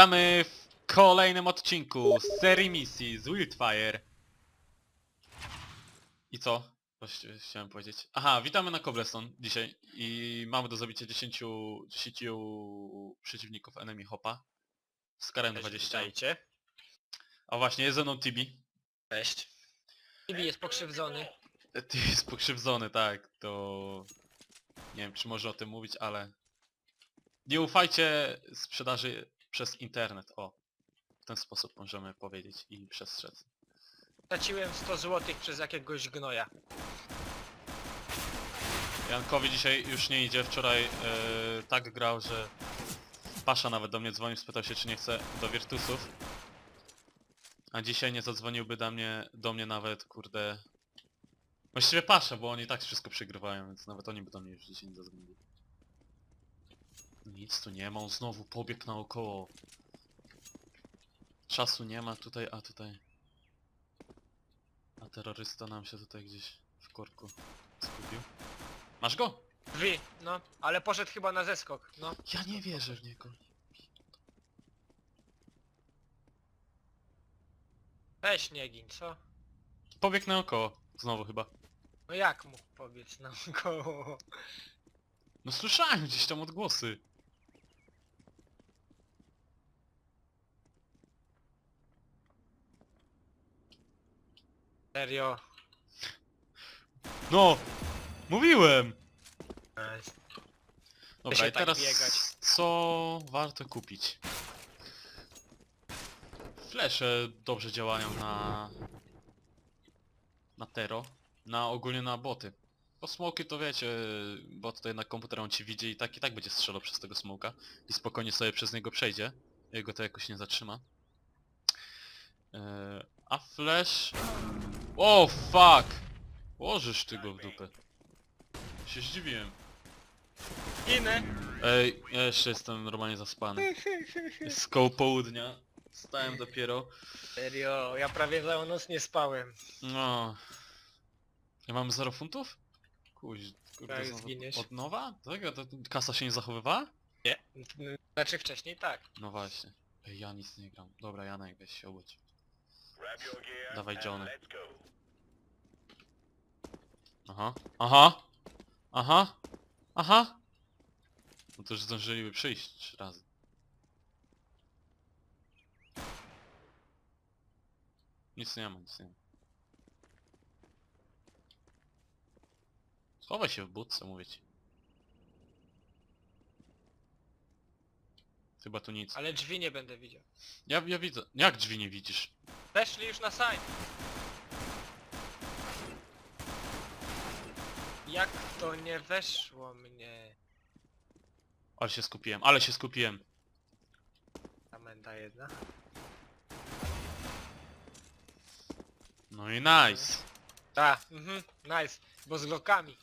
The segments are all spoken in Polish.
Witamy w kolejnym odcinku z serii misji z Wildfire. I co? Właściwie chciałem powiedzieć. Aha, witamy na Cobblestone dzisiaj i mamy do zabicia 10, 10 przeciwników enemy hopa z Karen 20. Witajcie. A właśnie, jest ze mną Tibi. Cześć. Tibi jest pokrzywdzony. Ty jest pokrzywdzony, tak, to... Nie wiem, czy można o tym mówić, ale... Nie ufajcie sprzedaży przez internet, o. W ten sposób możemy powiedzieć i przestrzec. Straciłem 100 zł przez jakiegoś gnoja. Jankowi dzisiaj już nie idzie, wczoraj e, tak grał, że... Pasza nawet do mnie dzwonił, spytał się, czy nie chce do Virtusów. A dzisiaj nie zadzwoniłby do mnie, do mnie nawet, kurde... Właściwie Pasza, bo oni i tak wszystko przegrywają, więc nawet oni by do mnie już dzisiaj nie zadzwonili. Nic tu nie ma, on znowu pobiegł naokoło. Czasu nie ma tutaj, a tutaj... A terrorysta nam się tutaj gdzieś w korku skupił. Masz go? Wy, no, ale poszedł chyba na zeskok, no. Ja nie wierzę w niego. Weź nie gin, co? Pobiegł naokoło. Znowu chyba. No jak mógł pobiec na koło? No słyszałem gdzieś tam odgłosy. Serio? No! Mówiłem! Nice. Dobra, się i tak teraz biegać. co warto kupić? Flesze dobrze działają na... Na Tero. Na ogólnie na boty. Bo smoki to wiecie, bo tutaj na komputer on ci widzi i tak i tak będzie strzelał przez tego smoka. I spokojnie sobie przez niego przejdzie. Jego to jakoś nie zatrzyma. Eee, a flash... O fuck! Łożysz ty go w dupę. Się zdziwiłem. Ginę! Ej, ja jeszcze jestem normalnie zaspany. Jest koło południa. Stałem dopiero. Serio, ja prawie całą noc nie spałem. No. Ja mam 0 funtów? Kuź, kurde, Tak, znowu zginiesz. od nowa? Tak? A to kasa się nie zachowywała? Nie? Znaczy wcześniej tak. No właśnie. Ej, ja nic nie gram. Dobra, Janek, weź się obudź. Dawaj Johnny. Aha, aha, aha, aha. No to już zdążyliby przyjść trzy razy. Nic nie ma, nic nie ma. Schowaj się w budce, mówię ci. Chyba tu nic. Ale drzwi nie będę widział. Ja, ja widzę. Jak drzwi nie widzisz? Weszli już na site. Jak to nie weszło mnie? Ale się skupiłem, ale się skupiłem. Amenda jedna. No i nice. Tak, mhm, nice. Bo z lokami.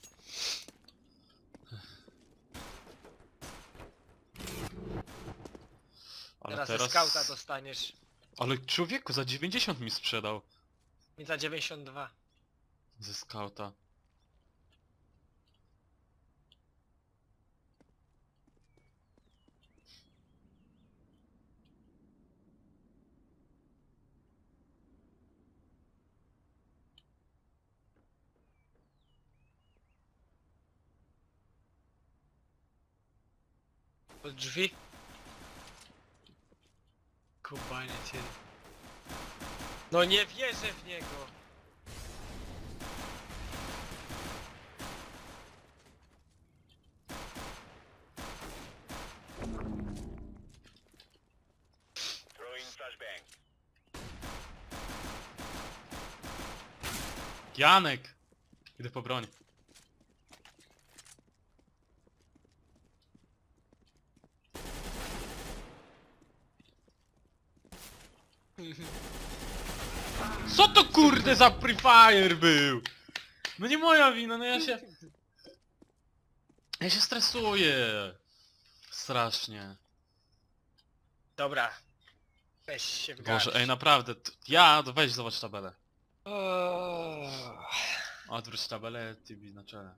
Ale teraz, teraz... ze skauta dostaniesz. Ale człowieku, za 90 mi sprzedał. Mi za 92. Ze skauta. Drzwi. Kubanie cię. No nie wierzę w niego. Janek! Idę po broń. Co to kurde za Free Fire był? No nie moja wina, no ja się... Ja się stresuję. Strasznie. Dobra. Weź się w Boże, garść. ej naprawdę, t- ja, to weź zobacz tabelę. O, Odwróć tabelę, TV na czele.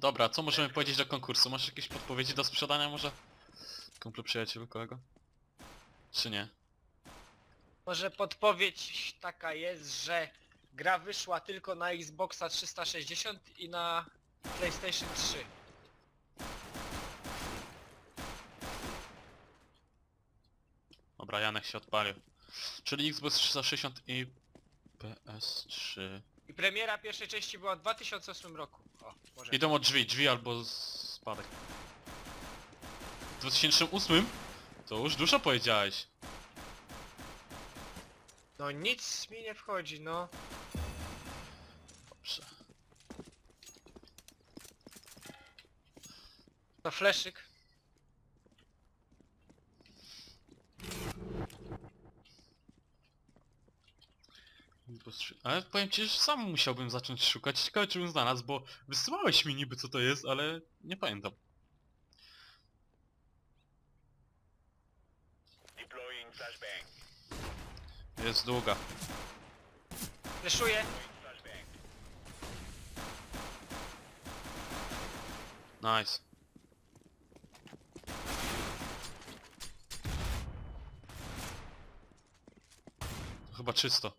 Dobra, co możemy powiedzieć do konkursu? Masz jakieś podpowiedzi do sprzedania może? Kumplu, przyjacielu, kolego? Czy nie? Może podpowiedź taka jest, że gra wyszła tylko na Xboxa 360 i na PlayStation 3. Dobra, Janek się odpalił. Czyli Xbox 360 i PS3. I premiera pierwszej części była w 2008 roku. O, może. Idą od drzwi, drzwi albo z- spadek. W 2008? To już dużo powiedziałeś. No nic mi nie wchodzi, no. Dobrze. To fleszyk. Xbox 3. Ale powiem ci, że sam musiałbym zacząć szukać. Ciekawe czy bym znalazł, bo wysyłałeś mi niby co to jest, ale nie pamiętam. Deploying flashbang. Jest długa. Fleszuję. Nice. To Chyba czysto.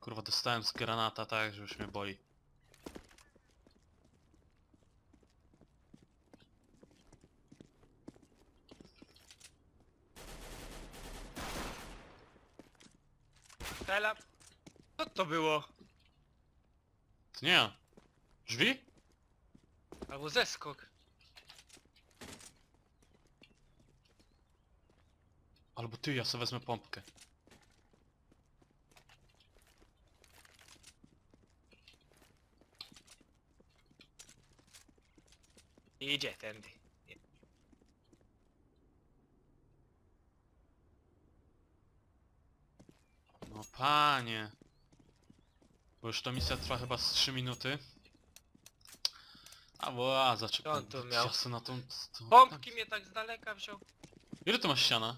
Kurwa, dostałem z granata tak, że już mnie boli. Tela. Co to było? To nie ja. Drzwi? Albo zeskok. Albo ty, ja sobie wezmę pompkę. Idzie tędy. No panie. Bo już ta misja trwa chyba z 3 minuty. A bo a, Co zaczepiam. on tu miał? Na tą... tą Pompki mnie tak z daleka wziął. Ile ty masz ściana?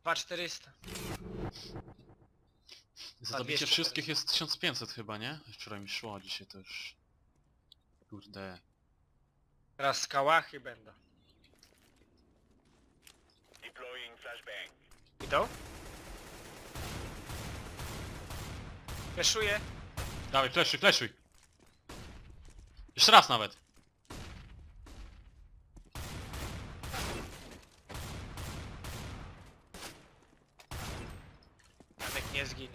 2400. Za 200 zabicie wszystkich jest 1500 chyba, nie? Wczoraj mi szło, a dzisiaj to już... Kurde. Teraz skałachy będą. Deploying flashbang. Idą? Fleszuję. Dawaj, fleszuj, fleszuj! Jeszcze raz nawet! Janek nie zginie.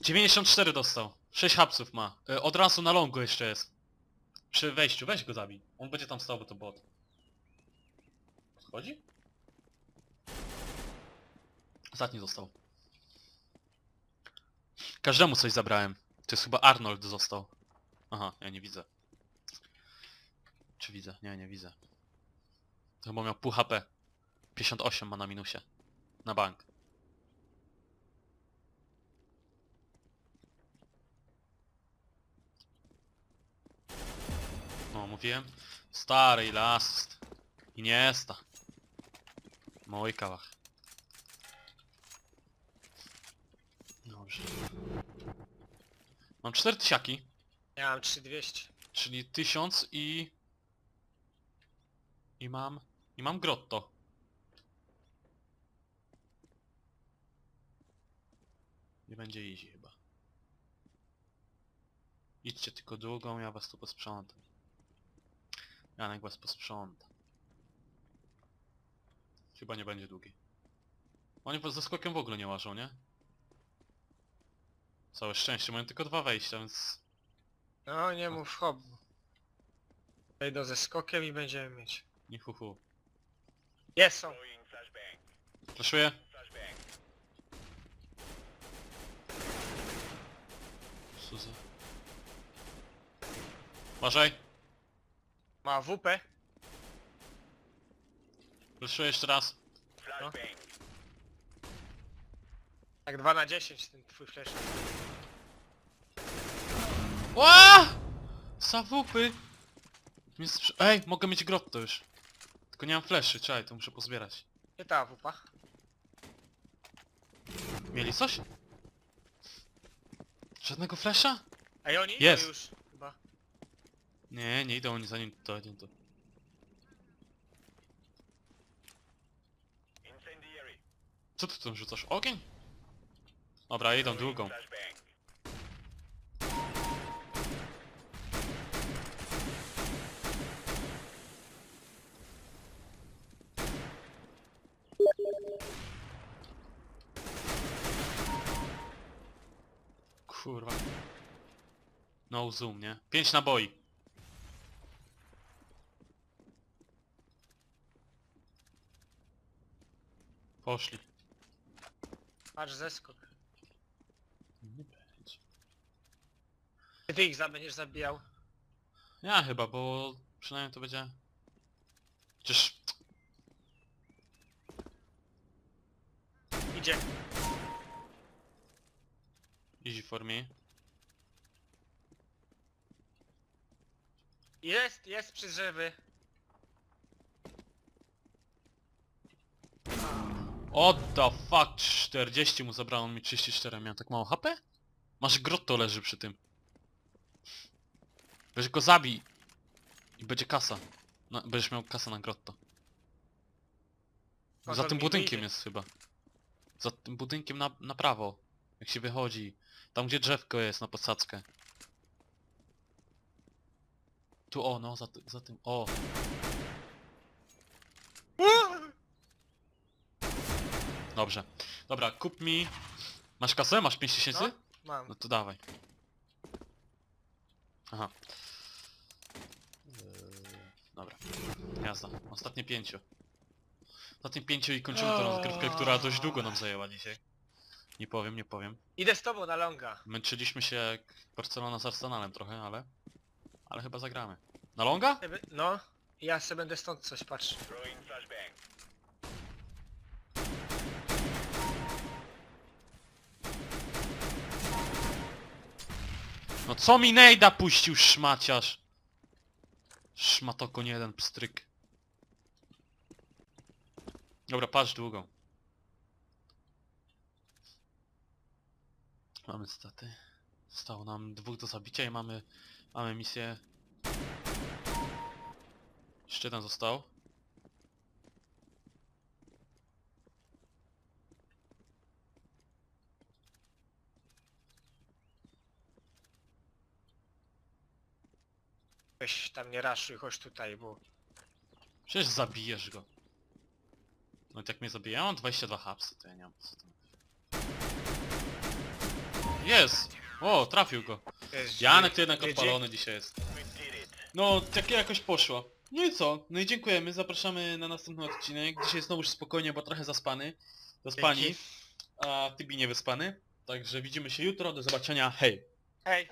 94 dostał. 6 hapsów ma. E, Od razu na longu jeszcze jest. Przy wejściu, weź go zabij. On będzie tam stał, bo to bot. Schodzi? Ostatni został. Każdemu coś zabrałem. To jest chyba Arnold został. Aha, ja nie widzę. Czy widzę? Nie, nie widzę. To chyba miał pół HP. 58 ma na minusie. Na bank. No, mówiłem. Stary last. Iniesta. Mój kawach. Dobrze. Mam 4 tysiaki, Ja mam 3200. czyli 1000 i... I mam... I mam grotto. Nie będzie easy chyba. Idźcie tylko długą, ja was tu posprzątam. Janek was posprząta. Chyba nie będzie długi. Oni po- ze skokiem w ogóle nie łażą, nie? Całe szczęście, mają tylko dwa wejścia, więc... No nie mów hop. Wejdą ze skokiem i będziemy mieć. Nie hu hu. Jest są. Flashbang. Co za... Uważaj. Ma WP. Flaszuję jeszcze raz. Flashbang. Tak 2 na 10 ten twój flash. Ła! Mnie sprze- Ej, mogę mieć grotto już. Tylko nie mam fleszy, czekaj, to muszę pozbierać. Nie ta WP. Mieli coś? Żadnego flasha? Ej, oni idą Jest. już chyba. Nie, nie idą oni zanim to, nie to. Co ty tam rzucasz? Ogień? Dobra, idą długą. Flashbang. Kurwa. No zoom, nie? Pięć naboi. Poszli. Patrz zeskok. Nie będzie. Ty ich za będziesz zabijał. Ja chyba, bo przynajmniej to będzie... Przecież... Idzie. Easy for me. Jest, jest przy drzewy. What the fuck? 40 mu zabrało, on mi 34, miałem tak mało HP? Masz grotto leży przy tym. Weź go zabij. I będzie kasa. No, będziesz miał kasę na grotto. Za tym mi budynkiem wyjdzie. jest chyba. Za tym budynkiem na, na prawo. Jak się wychodzi. Tam gdzie drzewko jest na posadzkę. Tu o, no, za, ty- za tym, o. Dobrze. Dobra, kup mi... Masz kasę? Masz 5 tysięcy? No, mam. No to dawaj. Aha. Dobra. Jazda. Ostatnie pięciu. Ostatnie pięciu i kończymy tę rozgrywkę, która dość długo nam zajęła dzisiaj. Nie powiem, nie powiem. Idę z tobą na longa. Męczyliśmy się jak Barcelona z Arsenalem trochę, ale... Ale chyba zagramy. Na longa? No. Ja sobie będę stąd coś patrz. Throwing flashbang. No co mi Nejda puścił szmaciarz? Szmatoko nie jeden pstryk. Dobra, patrz długą. Mamy staty. Zostało nam dwóch do zabicia i mamy... Mamy misję... Jeszcze jeden został. Weź tam nie raszuj, chodź tutaj, bo... Przecież zabijesz go. No jak mnie zabije, ja mam 22 hapsy, to ja nie mam co tam. Jest! O, trafił go. Janek to jednak odpalony dzisiaj jest. No, takie jakoś poszło. No i co? No i dziękujemy, zapraszamy na następny odcinek. Dzisiaj znowu już spokojnie, bo trochę zaspany. Zaspani, Dzięki. a Tybi nie wyspany. Także widzimy się jutro, do zobaczenia, hej! Hej.